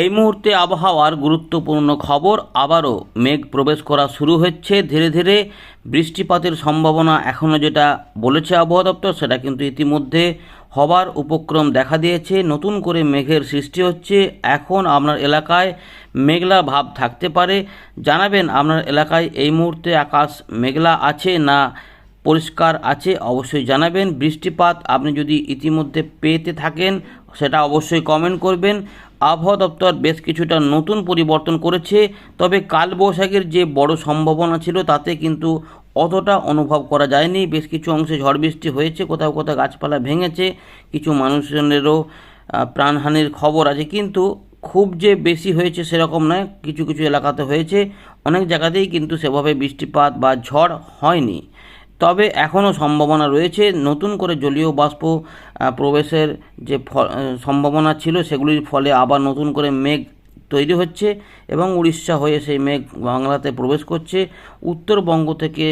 এই মুহূর্তে আবহাওয়ার গুরুত্বপূর্ণ খবর। আবারও মেঘ প্রবেশ করা শুরু হচ্ছে। ধীরে ধীরে বৃষ্টিপাতের সম্ভাবনা এখনও যেটা বলেছে আবহাওয়া দপ্তর, সেটা কিন্তু ইতিমধ্যে হবার উপক্রম দেখা দিয়েছে। নতুন করে মেঘের সৃষ্টি হচ্ছে। এখন আপনার এলাকায় মেঘলা ভাব থাকতে পারে। জানাবেন আপনার এলাকায় এই মুহূর্তে আকাশ মেঘলা আছে না পরিষ্কার আছে, অবশ্যই জানাবেন। বৃষ্টিপাত আপনি যদি ইতিমধ্যে পেতে থাকেন, সেটা অবশ্যই কমেন্ট করবেন। আবহাওয়া দপ্তর বেশ কিছুটা নতুন পরিবর্তন করেছে, তবে কালবৈশাখীর যে বড় সম্ভাবনা ছিল তাতে কিন্তু অতটা অনুভব করা যায়নি। বেশ কিছু অংশে ঝড় বৃষ্টি হয়েছে, কোথাও কোথাও গাছপালা ভেঙেছে, কিছু মানুষজনেরও প্রাণহানির খবর আছে। কিন্তু খুব যে বেশি হয়েছে সেরকম নয়, কিছু কিছু এলাকাতে হয়েছে। অনেক জায়গাতেই কিন্তু সেভাবে বৃষ্টিপাত বা ঝড় হয়নি। তবে এখনও সম্ভাবনা রয়েছে নতুন করে জলীয় বাষ্প প্রবেশের যে সম্ভাবনা ছিল সেগুলির ফলে আবার নতুন করে মেঘ তৈরি হচ্ছে এবং উড়িষ্যা হয়ে সেই মেঘ বাংলাতে প্রবেশ করছে। উত্তরবঙ্গ থেকে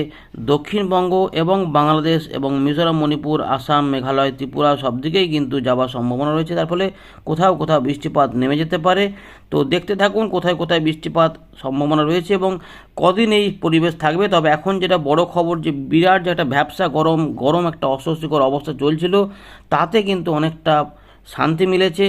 দক্ষিণবঙ্গ এবং বাংলাদেশ এবং মিজোরাম, মণিপুর, আসাম, মেঘালয়, ত্রিপুরা সব দিকেই কিন্তু যাওয়ার সম্ভাবনা রয়েছে। তার ফলে কোথাও কোথাও বৃষ্টিপাত নেমে যেতে পারে। তো দেখতে থাকুন কোথায় কোথায় বৃষ্টিপাত সম্ভাবনা রয়েছে এবং কদিন এই পরিবেশ থাকবে। তবে এখন যেটা বড় খবর যে বিরাট যে একটা ভ্যাবসা গরম গরম একটা অস্বস্তিকর অবস্থা চলছিল, তাতে কিন্তু অনেকটা শান্তি মিলেছে।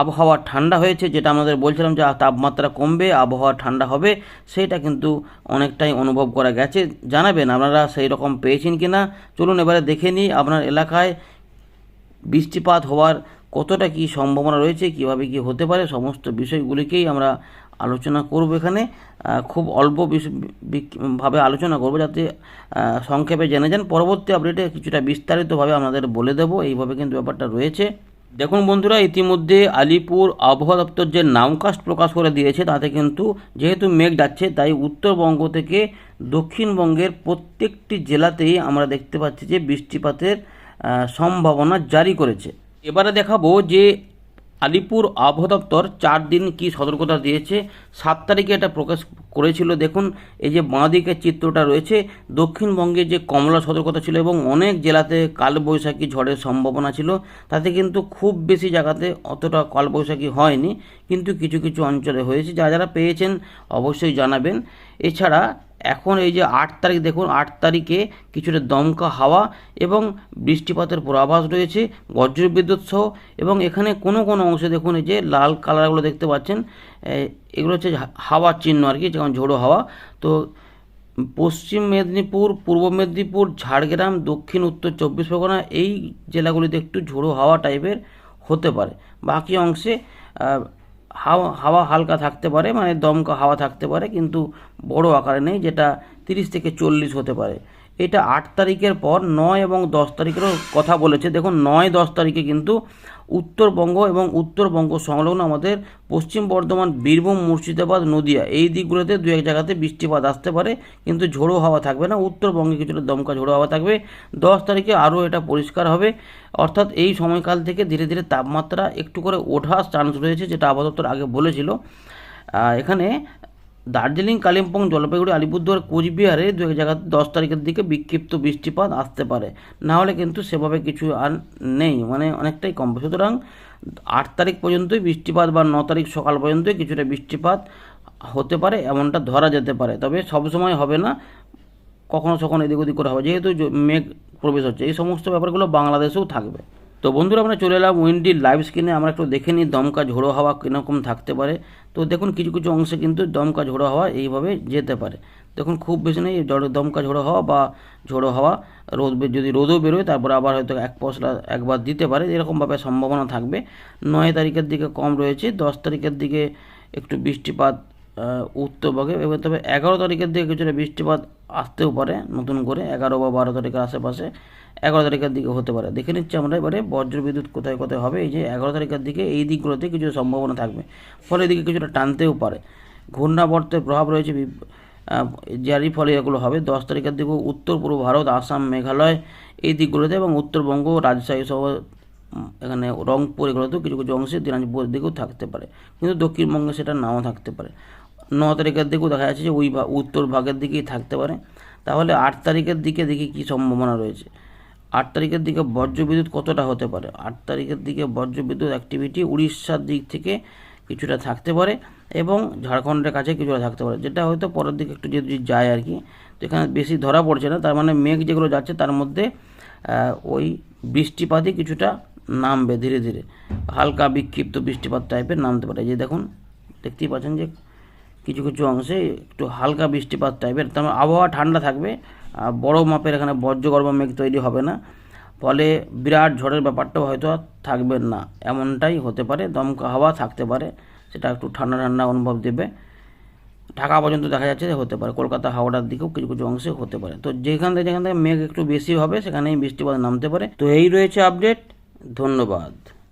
আবহাওয়া ঠান্ডা হয়েছে, যেটা আমাদের বলছিলাম যে তাপমাত্রা কমবে, আবহাওয়া ঠান্ডা হবে, সেটা কিন্তু অনেকটাই অনুভব করা গেছে। জানাবেন আপনারা সেই রকম পেয়েছেন কি না চলুন এবারে দেখে নিই আপনার এলাকায় বৃষ্টিপাত হওয়ার কতটা কি সম্ভাবনা রয়েছে, কীভাবে কি হতে পারে, সমস্ত বিষয়গুলিকেই আমরা আলোচনা করব এখানে। খুব অল্প ভাবে আলোচনা করব যাতে সংক্ষেপে জেনে যান। পরবর্তী আপডেটে কিছুটা বিস্তারিতভাবে আপনাদের বলে দেব। এইভাবে কিন্তু ব্যাপারটা রয়েছে। দেখুন বন্ধুরা, ইতিমধ্যে আলিপুর আবহাওয়া দপ্তর যে নামকাস্ট প্রকাশ করে দিয়েছে, তাতে কিন্তু যেহেতু মেঘ যাচ্ছে তাই উত্তরবঙ্গ থেকে দক্ষিণবঙ্গের প্রত্যেকটি জেলাতেই আমরা দেখতে পাচ্ছি যে বৃষ্টিপাতের সম্ভাবনা জারি করেছে। এবারে দেখাবো যে আলিপুর আবহাওয়া দপ্তর চার দিন কি সতর্কতা দিয়েছে? সাত তারিখে এটা প্রকাশ করেছিল। দেখুন, এই যে বাঁ দিকের চিত্রটা রয়েছে, দক্ষিণবঙ্গে যে কমলা সতর্কতা ছিল এবং অনেক জেলাতে কালবৈশাখী ঝড়ের সম্ভাবনা ছিল, তাতে কিন্তু খুব বেশি জায়গাতে অতটা কালবৈশাখী হয়নি, কিন্তু কিছু কিছু অঞ্চলে হয়েছে। যা যারা পেয়েছেন অবশ্যই জানাবেন। এছাড়া এখন এই যে আট তারিখ, দেখুন আট তারিখে কিছুটা দমকা হাওয়া এবং বৃষ্টিপাতের পূর্বাভাস রয়েছে বজ্রবিদ্যুৎ সহ, এবং এখানে কোনো কোনো অংশে দেখুন এই যে লাল কালারগুলো দেখতে পাচ্ছেন এগুলো হচ্ছে হাওয়ার চিহ্ন আর কি, যেমন ঝোড়ো হাওয়া। তো পশ্চিম মেদিনীপুর, পূর্ব মেদিনীপুর, ঝাড়গ্রাম, দক্ষিণ, উত্তর চব্বিশ পরগনা এই জেলাগুলিতে একটু ঝোড়ো হাওয়া টাইপের হতে পারে। বাকি অংশে হাওয়া হাওয়া হালকা থাকতে পারে মানে দমকা হাওয়া থাকতে পারে, কিন্তু বড় আকারে নেই, যেটা তিরিশ থেকে চল্লিশ হতে পারে। এটা আট তারিখের পর নয় এবং দশ তারিখেরও কথা বলেছে। দেখুন, নয়, দশ তারিখে কিন্তু উত্তরবঙ্গ এবং উত্তরবঙ্গ সংলগ্ন আমাদের পশ্চিম বর্ধমান, বীরভূম, মুর্শিদাবাদ, নদিয়া এই দিকগুলোতে দু এক জায়গাতে বৃষ্টিপাত আসতে পারে, কিন্তু ঝোড়ো হাওয়া থাকবে না। উত্তরবঙ্গে কিছুটা দমকা ঝোড়ো হাওয়া থাকবে। দশ তারিখে আরও এটা পরিষ্কার হবে। অর্থাৎ এই সময়কাল থেকে ধীরে ধীরে তাপমাত্রা একটু করে ওঠার চান্স রয়েছে, যেটা আবহাওয়া দপ্তর আগে বলেছিল। এখানে দার্জিলিং, কালিম্পং, জলপাইগুড়ি, আলিপুরদুয়ার, কোচবিহারে দু এক জায়গাতে দশ তারিখের দিকে বিক্ষিপ্ত বৃষ্টিপাত আসতে পারে। না হলে কিন্তু সেভাবে কিছু আর নেই মানে অনেকটাই কম। সুতরাং আট তারিখ পর্যন্তই বৃষ্টিপাত বা ন তারিখ সকাল পর্যন্তই কিছুটা বৃষ্টিপাত হতে পারে, এমনটা ধরা যেতে পারে। তবে সবসময় হবে না, কখনো সখনো এদিক ওদিক করে হবে। যেহেতু মেঘ প্রবেশ হচ্ছে, এই সমস্ত ব্যাপারগুলো বাংলাদেশেও থাকবে। তো বন্ধুরা আমরা চলে এলাম উইন্ডির লাইভ স্ক্রিনে আমরা একটু দেখে নিই দমকা ঝোড়ো হাওয়া কীরকম থাকতে পারে। তো দেখুন কিছু কিছু অংশে কিন্তু দমকা ঝোড়ো হাওয়া এইভাবে যেতে পারে। দেখুন খুব বেশি নেই দমকা ঝোড়ো হাওয়া বা ঝোড়ো হাওয়া, রোদ যদি রোদও বেরোয় তারপর আবার হয়তো এক পশলা একবার দিতে পারে, এরকমভাবে সম্ভাবনা থাকবে। নয় তারিখের দিকে কম রয়েছে, দশ তারিখের দিকে একটু বৃষ্টিপাত এবং তবে এগারো তারিখের দিকে কিছুটা বৃষ্টিপাত আসতেও পারে, নতুন করে এগারো বা বারো তারিখের আশেপাশে এগারো তারিখের দিকে হতে পারে। দেখে নিচ্ছি আমরা এবারে বজ্রবিদ্যুৎ কোথায় কোথায় হবে। এই যে এগারো তারিখের দিকে এই দিকগুলোতে কিছু সম্ভাবনা থাকবে, ফলে এদিকে কিছুটা টানতেও পারে। ঘূর্ণাবর্তের প্রভাব রয়েছে যারই ফলে এগুলো হবে। দশ তারিখের দিকেও উত্তর, পূর্ব ভারত, আসাম, মেঘালয় এই দিকগুলোতে এবং উত্তরবঙ্গ, রাজশাহী সহ এখানে রংপুর এগুলোতেও কিছু কিছু অংশে দিনাজপুরের দিকেও থাকতে পারে। কিন্তু দক্ষিণবঙ্গে সেটা নাও থাকতে পারে। ন তারিখের দিকেও দেখা যাচ্ছে যে ওই উত্তর ভাগের দিকেই থাকতে পারে। তাহলে আট তারিখের দিকে দেখি কী সম্ভাবনা রয়েছে। আট তারিখের দিকে বজ্রবিদ্যুৎ কতটা হতে পারে? আট তারিখের দিকে বজ্রবিদ্যুৎ অ্যাক্টিভিটি উড়িষ্যার দিক থেকে কিছুটা থাকতে পারে এবং ঝাড়খণ্ডের কাছে কিছুটা থাকতে পারে। যেটা হয়তো পরের দিকে একটু যদি যায় আর কি, তো এখানে বেশি ধরা পড়ছে না। তার মানে মেঘ যেগুলো যাচ্ছে তার মধ্যে ওই বৃষ্টিপাতই কিছুটা নামবে ধীরে ধীরে। হালকা বিক্ষিপ্ত বৃষ্টিপাত টাইপের নামতে পারে। যে দেখুন, দেখতেই পাচ্ছেন যে কিছু কিছু অংশে একটু হালকা বৃষ্টিপাত টাইপের মানে আবহাওয়া ঠান্ডা থাকবে বড় মাপের এখানে বজ্রগর্ভ মেঘ তৈরি হবে না। ফলে বিরাট ঝড়ের ব্যাপারটাও হয়তো আর থাকবে না। এমনটাই হতে পারে, দমকা হাওয়া থাকতে পারে, সেটা একটু ঠান্ডা ঠান্ডা অনুভব দেবে। ঢাকা পর্যন্ত দেখা যাচ্ছে যে হতে পারে, কলকাতা হাওড়ার দিকেও কিছু কিছু অংশে হতে পারে। তো যেখান থেকে যেখান থেকে মেঘ একটু বেশি হবে, সেখানেই বৃষ্টিপাত নামতে পারে। তো এই রয়েছে আপডেট ধন্যবাদ।